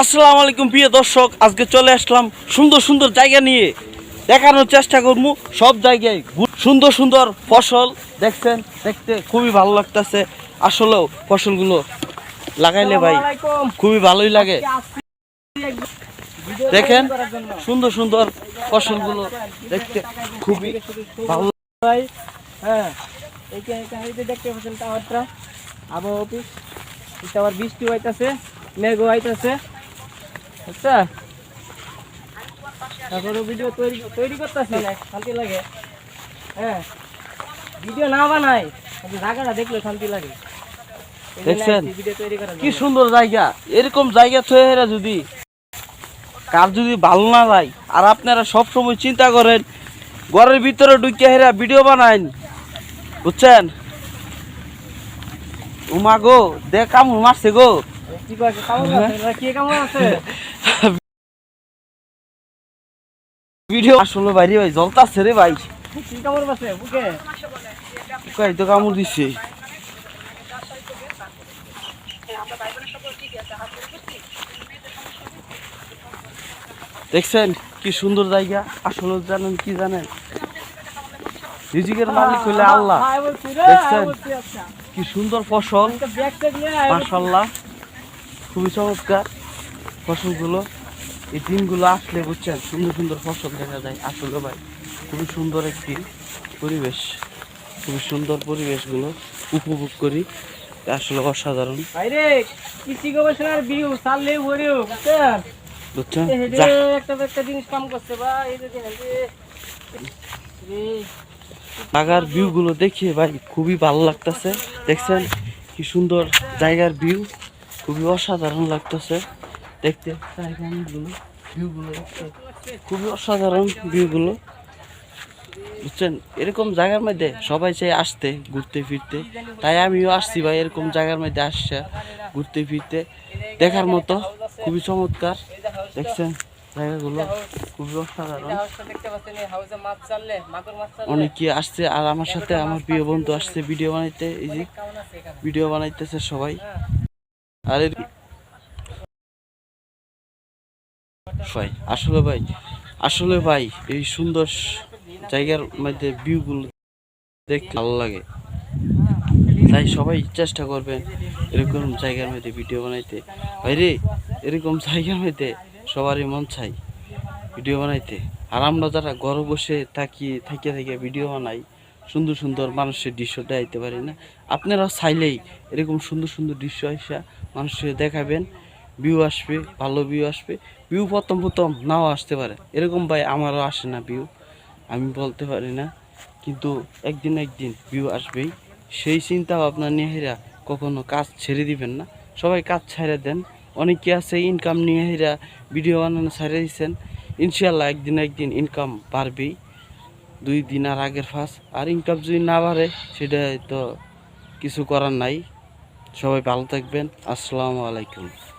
আসসালামু আলাইকুম প্রিয় দর্শক আজকে চলে আসলাম সুন্দর সুন্দর জায়গা নিয়ে। দেখানোর চেষ্টা করব সব জায়গায় সুন্দর সুন্দর ফসল। দেখছেন দেখতে খুবই ভালো লাগতেছে। আসলেও ফসলগুলো লাগাইলে ভাই খুবই ভালোই লাগে। দেখেন সুন্দর সুন্দর ফসলগুলো দেখতে খুবই ভালো। ভাই হ্যাঁ দেখতে পাচ্ছেন টাওয়ারটা আবহাওয়া অফিস। বৃষ্টি হইতাছে মেঘ হইতাছে আচ্ছা। তারপরে ভিডিও তৈরি তৈরি করতেছি। না শান্তি লাগে। হ্যাঁ। ভিডিও না বানাই জায়গাটা দেখলে শান্তি লাগে। দেখছেন? কি সুন্দর জায়গা। এরকম জায়গা হেরা যদি কার যদি ভালো না যায় আর আপনারা সব সময় চিন্তা করেন ঘরের ভিতরে ঢুকে হেরা ভিডিও বানাইন। বুঝছেন? উমা গো দেখ কামড় মারছে গো। কি কয় কেমন কি কেমন আছে ভিডিও আসলে বাইরে ভাই জ্বলতাছে রে ভাই। তো কামড় দিছে। দেখছেন কি সুন্দর জায়গা? আসলে জানেন কি জানেন? রিজিকের মালিক হইলে আল্লাহ। হ্যাঁ, দেখছেন? হ্যাঁ, বলছি, আচ্ছা। কি সুন্দর ফসল। মাশাল্লাহ খুবই চমৎকার। ফসলগুলো এই দিনগুলো আসলে বুঝছেন সুন্দর সুন্দর ফসল দেখা যায় আসলে ভাই। খুবই সুন্দর একটি পরিবেশ খুবই সুন্দর পরিবেশগুলো উপভোগ করি। আসলে অসাধারণ। কৃষি গবেষণার চাললে ভরিও বুঝছেন? একটা একটা জিনিস কাম করছে জায়গার ভিউগুলো দেখে ভাই খুবই ভালো লাগতেছে। দেখছেন কি সুন্দর জায়গার ভিউ খুবই অসাধারণ লাগতেছে। দেখতে খুবই অসাধারণ ভিউগুলো বুঝছেন? এরকম জায়গার মধ্যে সবাই চাই আসতে, ঘুরতে, ফিরতে। তাই আমিও আসছি ভাই, এরকম জায়গার মধ্যে আসছে, ঘুরতে, ফিরতে। দেখার মতো, খুবই চমৎকার। দেখছেন? জায়গাগুলো খুবই অসাধারণ। অনেকে আসছে, আর আমার সাথে আমার প্রিয় বন্ধু আসছে ভিডিও বানাইতে। এই যে ভিডিও বানাইতেছে সবাই। আর ভাই, আসলে ভাই আসলে ভাই, এই সুন্দর জায়গার মধ্যে ভিউগুলো দেখতে ভালো লাগে। তাই সবাই চেষ্টা করবেন এরকম জায়গার মধ্যে ভিডিও বানাইতে। ভাই রে, এরকম জায়গার মধ্যে সবারই মন চাই ভিডিও বানাইতে। আর আমরা যারা ঘরে বসে থাকি, থেকে থেকে ভিডিও বানাই, সুন্দর সুন্দর মানুষের দৃশ্য দেখাইতে পারি না। আপনারা চাইলেই এরকম সুন্দর সুন্দর দৃশ্য আসা মানুষের দেখাবেন। ভিউ আসবে, ভালো ভিউ আসবে। ভিউ প্রথম প্রথম নাও আসতে পারে। এরকম ভাই আমারও আসে না ভিউ আমি বলতে পারি না। কিন্তু একদিন একদিন ভিউ আসবেই। সেই চিন্তা ভাবনা নিয়ে হেরা কখনো কাজ ছেড়ে দিবেন না। সবাই কাজ ছেড়ে দেন। অনেকে আছে ইনকাম নিয়ে হেরা ভিডিও বানানো ছেড়ে দিচ্ছেন ইনশাল্লাহ একদিন একদিন ইনকাম বাড়বেই। দুই দিন আর আগের ফাঁস। আর ইনকাম যদি না বাড়ে সেটা তো কিছু করার নাই। সবাই ভালো থাকবেন। আসসালামু আলাইকুম।